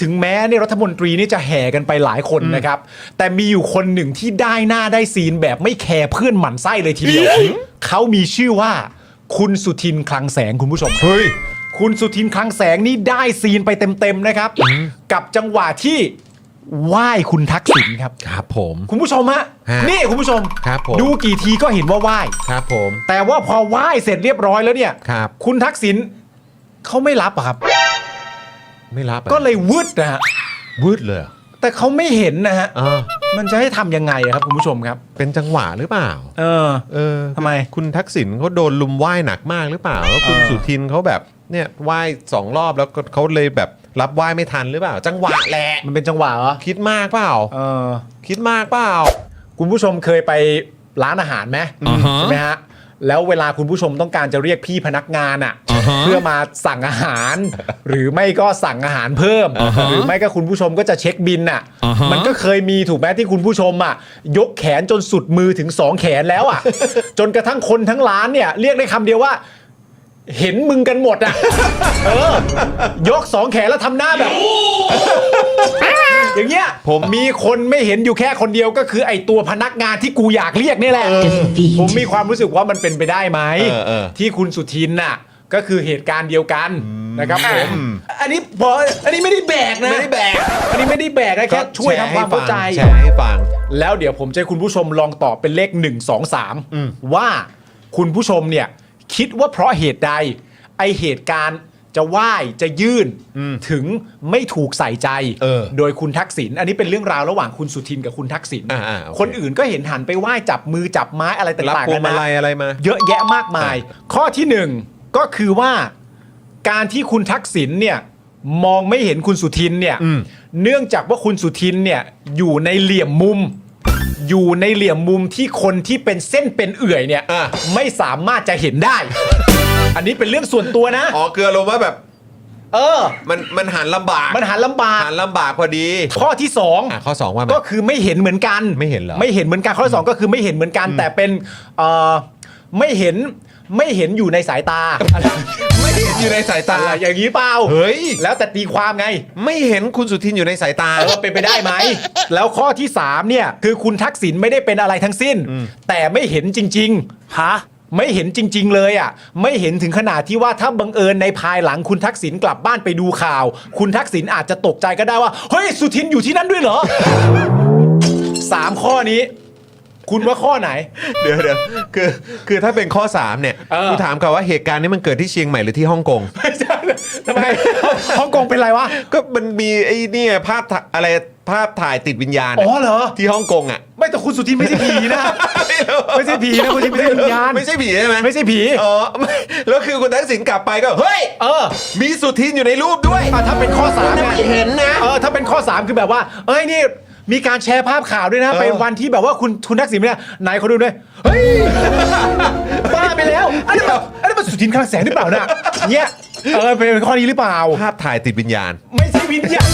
ถึงแม้เนี่ยรัฐมนตรีนี่จะแห่กันไปหลายคนนะครับ แต่มีอยู่คนหนึ่งที่ได้หน้าได้ซีนแบบไม่แคร์เพื่อนหมั่นไส้เลยทีเดียวเขามีชื่อว่าคุณสุทินคลังแสงคุณผู้ชมเฮ้ยคุณสุทินคลังแสงนี่ได้ซีนไปเต็มๆนะครับ กับจังหวะที่ไหว้คุณทักษิณครับ ครับผม คุณผู้ชมฮะฮะนี่คุณผู้ชม ครับผม ดูกี่ทีก็เห็นว่าไหว้ ครับผม แต่ว่าพอไหว้เสร็จเรียบร้อยแล้วเนี่ยครับคุณทักษิณเขาไม่รับอะครับ ไม่รับอะก็เลยวืดนะฮะวืดเลยเหรอแต่เขาไม่เห็นนะฮะอ่ามันจะให้ทำยังไงอะครับคุณผู้ชมครับ เป็นจังหวะหรือเปล่า เออ เออทำไมคุณทักษิณเขาโดนลุมไหว้หนักมากหรือเปล่าแล้วคุณเออ สุทินเขาแบบเนี่ยไหว้สองรอบแล้วก็เขาเลยแบบรับไหว้ไม่ทันหรือเปล่า จังหวะแหละมันเป็นจังหวะเหรอคิดมากเปล่า เออ คิดมากเปล่า คุณผู้ชมเคยไปร้านอาหารไหมอ่าฮะ ใช่ไหมฮะแล้วเวลาคุณผู้ชมต้องการจะเรียกพี่พนักงานอะอ่าฮะ เพื่อมาสั่งอาหาร หรือไม่ก็สั่งอาหารเพิ่มอ่าฮะหรือไม่ก็คุณผู้ชมก็จะเช็คบินอะอ่าฮะมันก็เคยมีถูกไหมที่คุณผู้ชมอะ ยกแขนจนสุดมือถึงสองแขนแล้วอะ จนกระทั่งคนทั้งร้านเนี่ย เรียกได้คำเดียวว่า เห็นมึงกันหมดอะ เออ ยกสองแขนแล้วทำหน้าแบบ อย่างเงี้ยผมมีคนไม่เห็นอยู่แค่คนเดียวก็คือไอตัวพนักงานที่กูอยากเรียกนี่แหละ ผมมีความรู้สึกว่ามันเป็นไปได้ไหม เออเออ ที่คุณสุทินน่ะ ก็คือเหตุการณ์เดียวกันนะครับผมอันนี้พออันนี้ไม่ได้แบกนะไม่ได้แบก อันนี้ไม่ได้แบกนะแค่ช่วยทำความเข้าใจแชร์ให้ฟัง แล้วเดี๋ยวผมจะให้คุณผู้ชมลองตอบเป็นเลข 1 2 3 ว่าคุณผู้ชมเนี่ยคิดว่าเพราะเหตุใด ไอเหตุการณ์จะไหว้จะยื่นถึงไม่ถูกใส่ใจ เออโดยคุณทักษิณอันนี้เป็นเรื่องราวระหว่างคุณสุทินกับคุณทักษิณอ่าๆโอเค คนอื่นก็เห็นหันไปไหว้จับมือจับไม้อะไรรับต่างพๆวงกัมานะลัยอะไรมา เยอะแยะมากมาย ข้อที่หนึ่ง ก็คือว่าการที่คุณทักษิณเนี่ยมองไม่เห็นคุณสุทินเนี่ย อืม เนื่องจากว่าคุณสุทินเนี่ยอยู่ในเหลี่ยมมุม อยู่ในเหลี่ยมมุมที่คนที่เป็นเส้นเป็นเอื่อยเนี่ยอะ ไม่สามารถจะเห็นได้ อันนี้เป็นเรื่องส่วนตัวนะ อ๋อเกลือลงว่าแบบเออ มันมันหันลำบากมันหันลำบาก หันลำบากพอดีข้อที่สอง อะข้อสองว่ามาก็คือไม่เห็นเหมือนกันไม่เห็นเหรอไม่เห็นเหมือนกันข้อที่สองก็คือไม่เห็นเหมือนกัน แต่เป็นเอ่อไม่เห็น ไม่เห็นอยู่ในสายตา ไม่เห็นอยู่ในสายตา อะไรอย่างนี้เปล่าเฮ้ย แล้วแต่ตีความไงไม่เห็นคุณสุทินอยู่ในสายตาเออเป็นไปได้ไหม แล้วข้อที่3เนี่ยคือคุณทักษิณไม่ได้เป็นอะไรทั้งสิ้น แต่ไม่เห็นจริง ๆ ฮะ ไม่เห็นจริง ๆ เลยอะ ไม่เห็นถึงขนาดที่ว่าถ้าบังเอิญในภายหลังคุณทักษิณกลับบ้านไปดูข่าว คุณทักษิณอาจจะตกใจก็ได้ว่า เฮ้ย สุทินอยู่ที่นั่นด้วยเหรอ สามข้อนี้ คุณว่าข้อไหน เดี๋ยวเดี๋ยวคือคือถ้าเป็นข้อ 3 เนี่ยเออ กูถามเขาว่าเหตุการณ์นี้มันเกิดที่เชียงใหม่หรือที่ฮ่องกง ไม่ใช่ทำไมฮ่องกงเป็นไรวะ ก็มันมีไอ้เนี่ยภาพถ่ายอะไรภาพถ่ายติดวิญญาณอ๋อเหรอ ที่ฮ่องกงอะไม่แต่คุณสุทินไม่ใช่ผีนะ ไม่ใช่ผีนะคุณสุทินไม่ใช่วิญญาณไม่ใช่ผีใช่ไหมไม่ใช่ผี อ๋อไม่แล้วคือคุณทักษิณกลับไปก็เฮ้ยเออ มีสุทินอยู่ในรูปด้วยอะถ้าเป็นข้อสามไม่เนี่ยเห็นนะ เออถ้าเป็นข้อ 3 คือแบบว่า เอ้ยนี่ มีการแชร์ภาพข่าวด้วยนะ เออไปวันที่แบบว่าคุณคุณทักษิณเนี่ยไหนเขาดูด้วยเฮ้ย บ้าไปแล้วอันนี้แบบอันนี้มันสุทินคลังแสงหรือเปล่าเนี่ยเนี่ยเออเป็นข้อนี้หรือเปล่า ภาพถ่ายติดวิญญาณ ไม่ใช่วิญญาณ